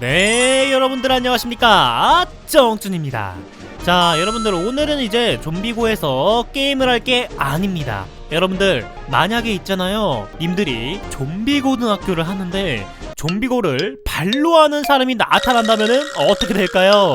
네, 여러분들 안녕하십니까? 정준입니다. 자, 여러분들 오늘은 이제 좀비고에서 게임을 할 게 아닙니다. 여러분들 만약에 있잖아요. 님들이 좀비 고등학교를 하는데 좀비고를 발로 하는 사람이 나타난다면은 어떻게 될까요?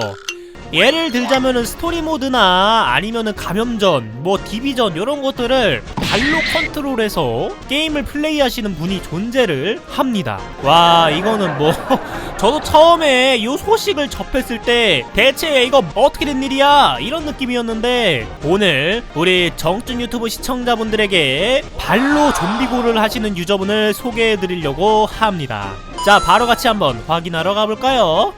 예를 들자면은 스토리 모드나 아니면은 감염전, 뭐 디비전 이런 것들을 발로 컨트롤해서 게임을 플레이하시는 분이 존재를 합니다. 와 이거는 뭐 저도 처음에 이 소식을 접했을 때 대체 이거 어떻게 된 일이야 이런 느낌이었는데 오늘 우리 정준 유튜브 시청자분들에게 발로 좀비고를 하시는 유저분을 소개해드리려고 합니다. 자 바로 같이 한번 확인하러 가볼까요?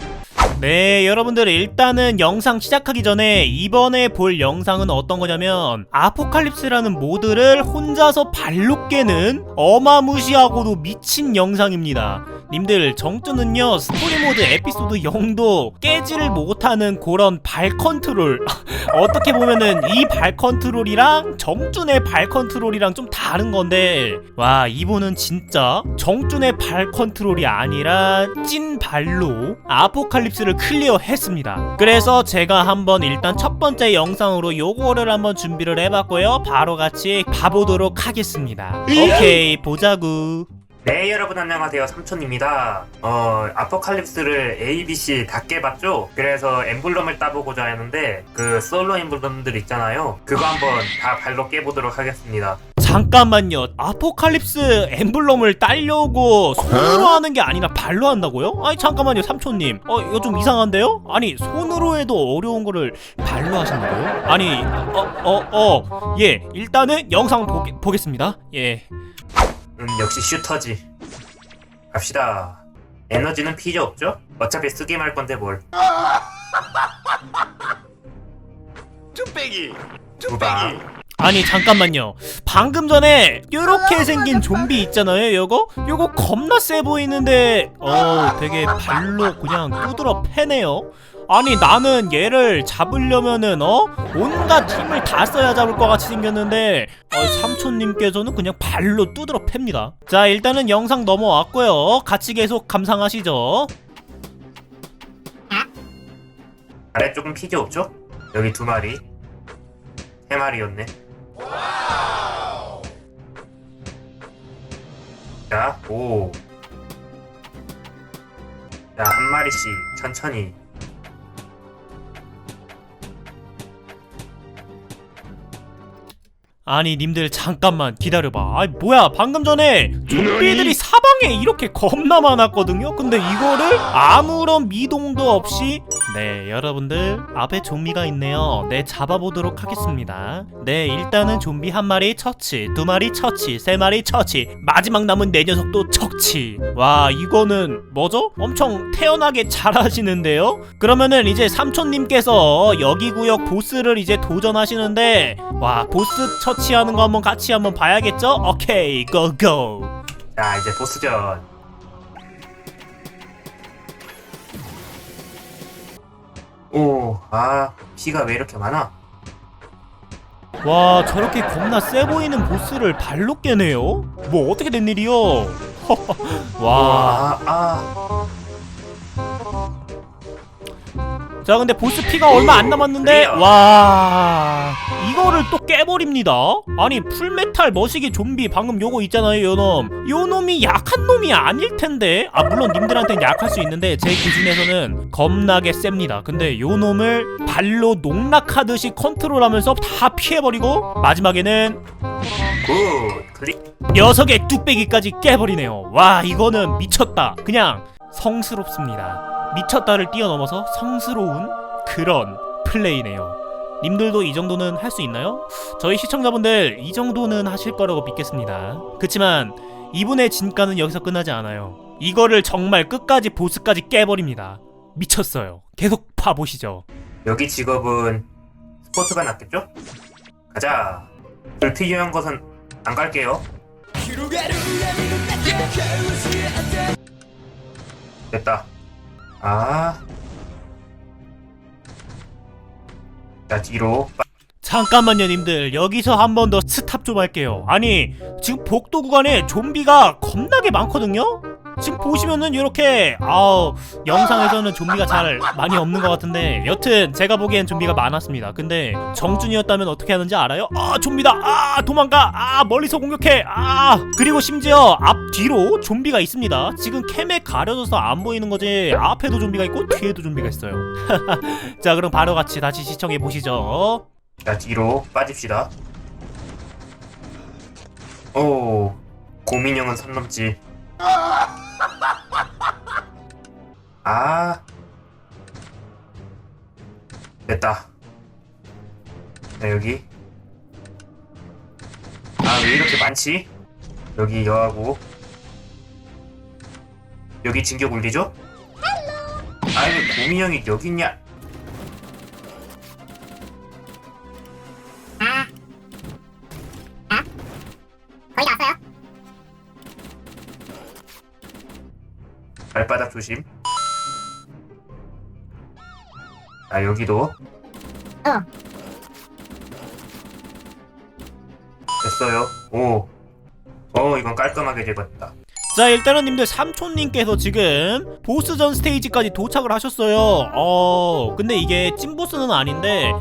네, 여러분들 일단은 영상 시작하기 전에 이번에 볼 영상은 어떤 거냐면 아포칼립스라는 모드를 혼자서 발로 깨는 어마무시하고도 미친 영상입니다. 님들 정주는요 스토리 모드 에피소드 0도 깨지를 못하는 그런 발 컨트롤 어떻게 보면은 이 발 컨트롤이랑 정준의 발 컨트롤이랑 좀 다른 건데 와 이분은 진짜 정준의 발 컨트롤이 아니라 찐 발로 아포칼립스를 클리어했습니다. 그래서 제가 한번 일단 첫 번째 영상으로 요거를 한번 준비를 해봤고요. 바로 같이 봐보도록 하겠습니다. 오케이 보자구. 네 여러분 안녕하세요 삼촌입니다 어 아포칼립스를 A, B, C 다 깨봤죠? 그래서 엠블럼을 따보고자 했는데 그 솔로 엠블럼들 있잖아요 그거 한번 다 발로 깨보도록 하겠습니다 잠깐만요. 아포칼립스 엠블럼을 따려고 손으로 하는 게 아니라 발로 한다고요? 아니 잠깐만요, 삼촌님. 어 이거 좀 이상한데요? 아니 손으로 해도 어려운 거를 발로 하신다고요? 아니 어어 어, 어, 예 일단은 영상 보, 보겠습니다. 예. 음 역시 슈터지 갑시다 에너지는 필요 없죠? 어차피 쓰기만 할 건데 뭘 뚝배기 두방 뚝배기 아니 잠깐만요. 방금 전에 요렇게 생긴 좀비 있잖아요. 요거 요거 겁나 세 보이는데 어 되게 발로 그냥 두드러 패네요. 아니 나는 얘를 잡으려면은 어 온갖 힘을 다 써야 잡을 것 같이 생겼는데 어, 삼촌님께서는 그냥 발로 두드러 팹니다. 자 일단은 영상 넘어왔고요. 같이 계속 감상하시죠. 아래쪽은 필요 없죠? 여기 두 마리 세 마리였네 자, 오. 자, 한 마리씩 천천히. 아니 님들 잠깐만 기다려봐. 아니 뭐야 방금 전에 좀비들이 사방에 이렇게 겁나 많았거든요? 근데 이거를 아무런 미동도 없이 네 여러분들 앞에 좀비가 있네요. 네 잡아보도록 하겠습니다. 네 일단은 좀비 한 마리 처치 두 마리 처치 세 마리 처치 마지막 남은 네 녀석도 처치. 와 이거는 뭐죠? 엄청 태연하게 잘하시는데요? 그러면은 이제 삼촌님께서 여기 구역 보스를 이제 도전하시는데 와 보스 처치 하는 거 한번 같이 한번 봐야겠죠? 오케이 고고 자, 이제 보스전. 오, 아, 피가 왜 이렇게 많아? 와 저렇게 겁나 세 보이는 보스를 발로 깨네요? 뭐 어떻게 된 일이요? 와. 아, 아. 자 근데 보스 피가 얼마 안 남았는데. 와 이거를 또 깨버립니다 아니 풀메탈 머시기 좀비 방금 요거 있잖아요 요놈 요놈이 약한 놈이 아닐 텐데 아 물론 님들한테는 약할 수 있는데 제 기준에서는 겁나게 셉니다 근데 요놈을 발로 농락하듯이 컨트롤하면서 다 피해버리고 마지막에는 굿. 클릭. 녀석의 뚝배기까지 깨버리네요. 와 이거는 미쳤다. 그냥 성스럽습니다. 미쳤다를 뛰어넘어서 성스러운 그런 플레이네요. 님들도 이 정도는 할 수 있나요? 저희 시청자분들 이 정도는 하실 거라고 믿겠습니다. 그치만 이분의 진가는 여기서 끝나지 않아요. 이거를 정말 끝까지 보스까지 깨버립니다. 미쳤어요. 계속 봐보시죠. 여기 직업은 스포츠가 낫겠죠? 가자. 불필요한 것은 안 갈게요. 됐다. 아. 자, 뒤로. 잠깐만요 님들 여기서 한 번 더 스탑 좀 할게요 아니 지금 복도 구간에 좀비가 겁나게 많거든요 지금 보시면은 이렇게 아우 영상에서는 좀비가 잘 많이 없는 것 같은데 여튼 제가 보기엔 좀비가 많았습니다. 근데 정준이었다면 어떻게 하는지 알아요? 아 좀비다! 아 도망가! 아 멀리서 공격해! 아 그리고 심지어 앞 뒤로 좀비가 있습니다. 지금 캠에 가려져서 안 보이는 거지 앞에도 좀비가 있고 뒤에도 좀비가 있어요. 자 그럼 바로 같이 다시 시청해 보시죠. 자 뒤로 빠집시다. 오 고민형은 선 넘지 아. 됐다. 자 여기. 아 왜 이렇게 많지? 여기 여하고. 여기 진격 울리죠? 아니 왜 고민형이 여기 있냐 발바닥 조심. 아 여기도. 됐어요. 오. 어 이건 깔끔하게 제거했다. 자 일단은 님들 삼촌님께서 지금 보스전 스테이지까지 도착을 하셨어요 어 근데 이게 찐보스는 아닌데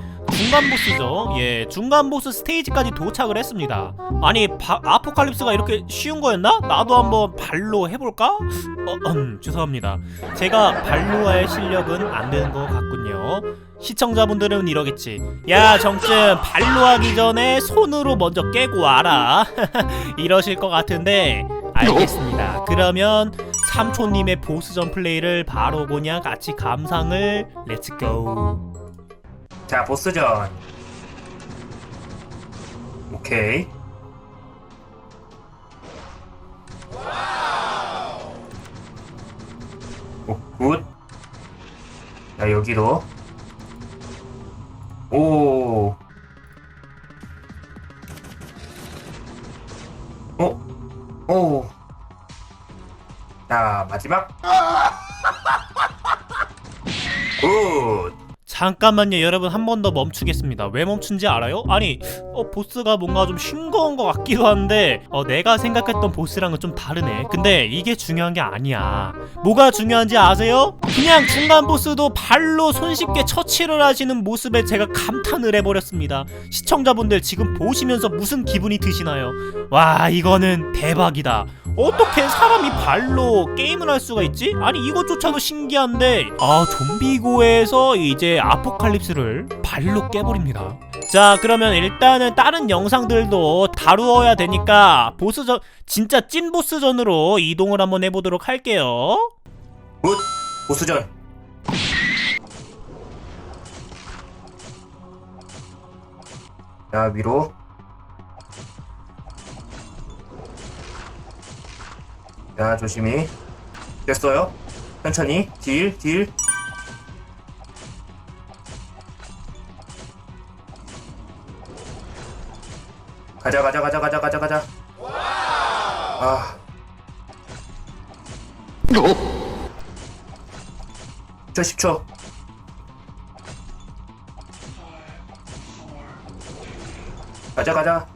중간 보스죠 예 중간 보스 스테이지까지 도착을 했습니다 아니 바, 아포칼립스가 이렇게 쉬운 거였나? 나도 한번 발로 해볼까? 어, 음, 죄송합니다 제가 발로할 실력은 안 되는 것 같군요 시청자분들은 이러겠지 야 정쯤 발로 하기 전에 손으로 먼저 깨고 와라 이러실 것 같은데 알겠습니다. 그러면 삼촌님의 보스전 플레이를 바로 그냥 같이 감상을 렛츠고. 자 보스전. 오케이. 오 굿. 자 여기도. 오. 어? 오. 자, 마지막. 굿. 잠깐만요, 여러분 한 번 더 멈추겠습니다. 왜 멈춘지 알아요? 아니, 어 보스가 뭔가 좀 싱거운 것 같기도 한데, 어 내가 생각했던 보스랑은 좀 다르네. 근데 이게 중요한 게 아니야. 뭐가 중요한지 아세요? 그냥 중간 보스도 발로 손쉽게 처치를 하시는 모습에 제가 감탄을 해버렸습니다. 시청자분들 지금 보시면서 무슨 기분이 드시나요? 와, 이거는 대박이다. 어떻게 사람이 발로 게임을 할 수가 있지? 아니 이것조차도 신기한데 아 좀비고에서 이제 아포칼립스를 발로 깨버립니다 자 그러면 일단은 다른 영상들도 다루어야 되니까 보스전 진짜 찐 보스전으로 이동을 한번 해보도록 할게요 굿. 보스전. 자, 위로. 자, 조심히. 됐어요. 천천히. 딜, 딜. 가자, 가자, 가자, 가자, 가자, 가자. 아. 10초 10초 가자 가자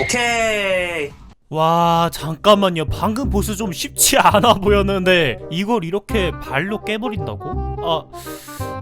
오케이 와 잠깐만요 방금 보스 좀 쉽지 않아 보였는데 이걸 이렇게 발로 깨버린다고? 아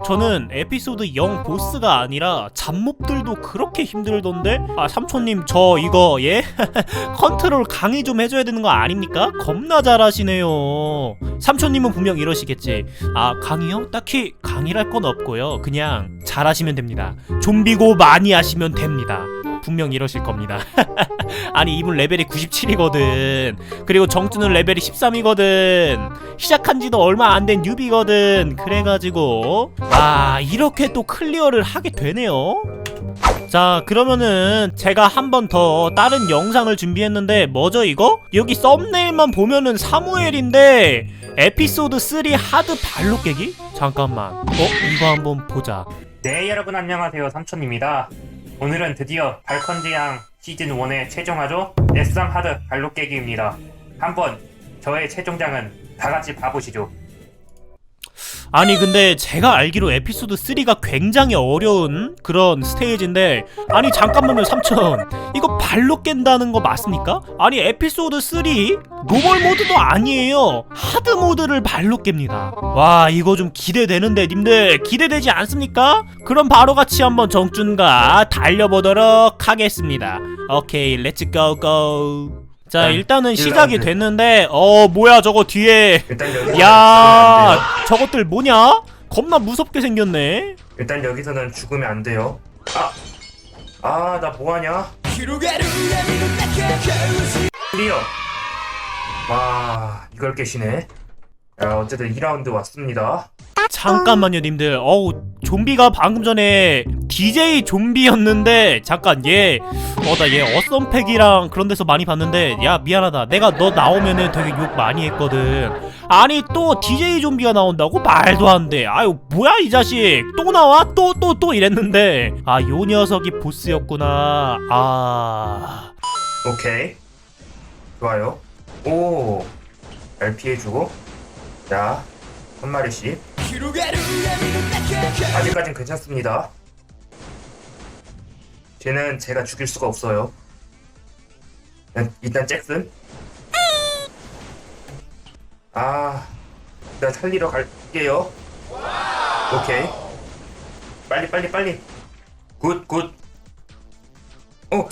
저는 에피소드 0 보스가 아니라 잡몹들도 그렇게 힘들던데? 아 삼촌님 저 이거 예? 컨트롤 강의 좀 해줘야 되는 거 아닙니까? 겁나 잘하시네요 삼촌님은 분명 이러시겠지 아 강의요? 딱히 강의랄 건 없고요 그냥 잘하시면 됩니다 좀비고 많이 하시면 됩니다 분명 이러실 겁니다. 아니 이분 레벨이 97이거든. 그리고 정투는 레벨이 13이거든. 시작한 지도 얼마 안 된 뉴비거든. 그래가지고. 아 이렇게 또 클리어를 하게 되네요. 자 그러면은 제가 한 번 더 다른 영상을 준비했는데 뭐죠 이거? 여기 썸네일만 보면은 사무엘인데 에피소드 3 하드 발로 깨기? 잠깐만. 어? 이거 한번 보자. 네 여러분 안녕하세요. 삼촌입니다 오늘은 드디어 발컨지양 시즌1의 최종화죠 S3 하드 발로 깨기입니다. 한번 저의 최종장은 다같이 봐보시죠 아니 근데 제가 알기로 에피소드 3가 굉장히 어려운 그런 스테이지인데 아니 잠깐만요 삼촌. 이거 발로 깬다는 거 맞습니까? 아니 에피소드 3 노멀 모드도 아니에요. 하드 모드를 발로 깹니다. 와 이거 좀 기대되는데 님들. 기대되지 않습니까? 그럼 바로 같이 한번 정준과 달려보도록 하겠습니다. 오케이 렛츠 고고 자 일단은 시작이 됐는데 어 뭐야 저거 뒤에 일단 여기 야 저것들 뭐냐? 겁나 무섭게 생겼네 일단 여기서는 죽으면 안 돼요. 아, 아, 나 뭐하냐? 클리어. 와, 이걸 깨시네. 야, 어쨌든 2라운드 왔습니다. 잠깐만요 님들. 어우 좀비가 방금 전에 DJ 좀비였는데 잠깐 얘 어 나 얘 어썸팩이랑 그런 데서 많이 봤는데 야 미안하다. 내가 너 나오면은 되게 욕 많이 했거든. 아니 또 DJ 좀비가 나온다고? 말도 안 돼. 아유 뭐야 이 자식. 또 나와? 또 또 또 이랬는데. 아 요 녀석이 보스였구나. 아. 오케이. 좋아요. 오, 잘 피해주고. 자, 한 마리씩. 아직까진 괜찮습니다. 쟤는 제가 죽일 수가 없어요. 일단, 일단 잭슨. 아, 일단 살리러 갈게요. 오케이. 빨리 빨리 빨리. 굿 굿. 어.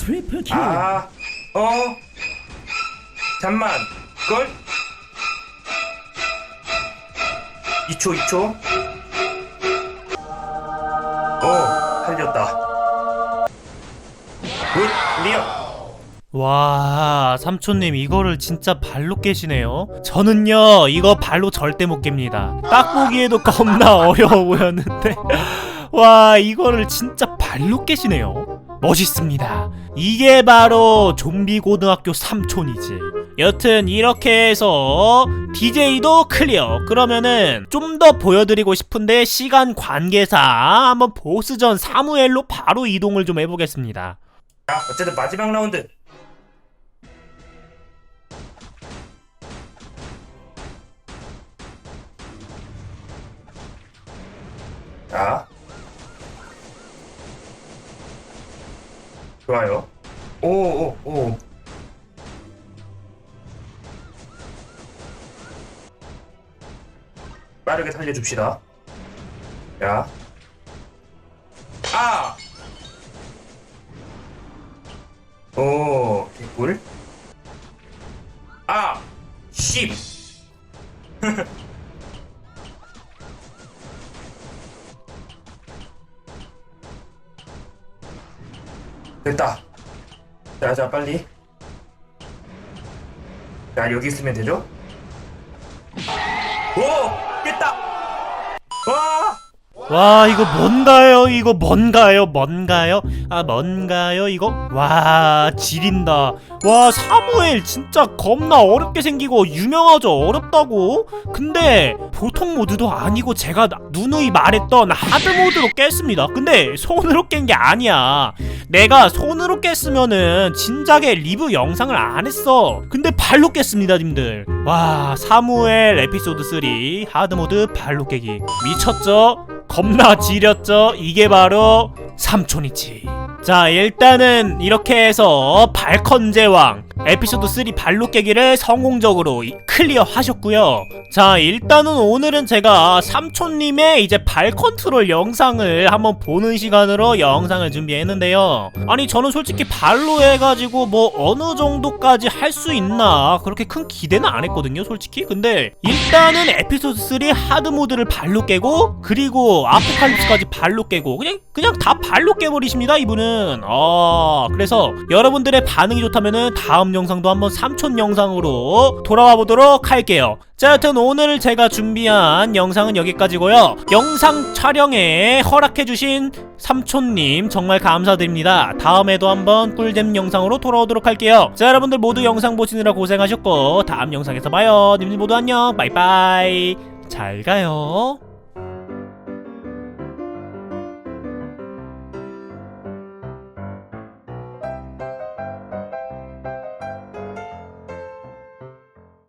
아, 어. 잠만. 걸. 2초 2초. 어, 살렸다. 굿, 리어. 와 삼촌님 이거를 진짜 발로 깨시네요 저는요 이거 발로 절대 못 깹니다 딱 보기에도 겁나 어려워 보였는데 와 이거를 진짜 발로 깨시네요 멋있습니다 이게 바로 좀비 고등학교 삼촌이지 여튼 이렇게 해서 DJ도 클리어 그러면은 좀 더 보여드리고 싶은데 시간 관계상 한번 보스전 사무엘로 바로 이동을 좀 해보겠습니다 자, 어쨌든 마지막 라운드. 자. 좋아요. 오, 오, 오. 빠르게 살려줍시다. 자. 아! 오, 개꿀. 아, 10. 됐다. 자, 자, 빨리. 자, 여기 있으면 되죠? 오! 깼다! 와! 와 이거 뭔가요? 이거 뭔가요? 뭔가요? 아 뭔가요 이거? 와 지린다. 와 사무엘 진짜 겁나 어렵게 생기고 유명하죠? 어렵다고? 근데 보통 모드도 아니고 제가 나- 누누이 말했던 하드 모드로 깼습니다. 근데 손으로 깬 게 아니야 내가 손으로 깼으면은 진작에 리뷰 영상을 안 했어 근데 발로 깼습니다 님들 와 사무엘 에피소드 3 하드 모드 발로 깨기 미쳤죠 겁나 지렸죠? 이게 바로 삼촌이지. 자, 일단은 이렇게 해서 발컨 제왕 에피소드 3 발로 깨기를 성공적으로 이- 클리어 하셨고요. 자, 일단은 오늘은 제가 삼촌님의 이제 발 컨트롤 영상을 한번 보는 시간으로 영상을 준비했는데요. 아니, 저는 솔직히 발로 해가지고 뭐 어느 정도까지 할 수 있나 그렇게 큰 기대는 안 했거든요, 솔직히. 근데 일단은 에피소드 3 하드 모드를 발로 깨고 그리고 아포칼립스까지 발로 깨고 그냥 그냥 다 발로 깨버리십니다, 이분은. 아, 그래서 여러분들의 반응이 좋다면은 다음 영상도 한번 삼촌 영상으로 돌아와 보도록 할게요. 자, 여튼 오늘 제가 준비한 영상은 여기까지고요. 영상 촬영에 허락해주신 삼촌님 정말 감사드립니다. 다음에도 한번 꿀잼 영상으로 돌아오도록 할게요. 자, 여러분들 모두 영상 보시느라 고생하셨고 다음 영상에서 봐요. 님들 모두 안녕. 바이바이. 잘 가요.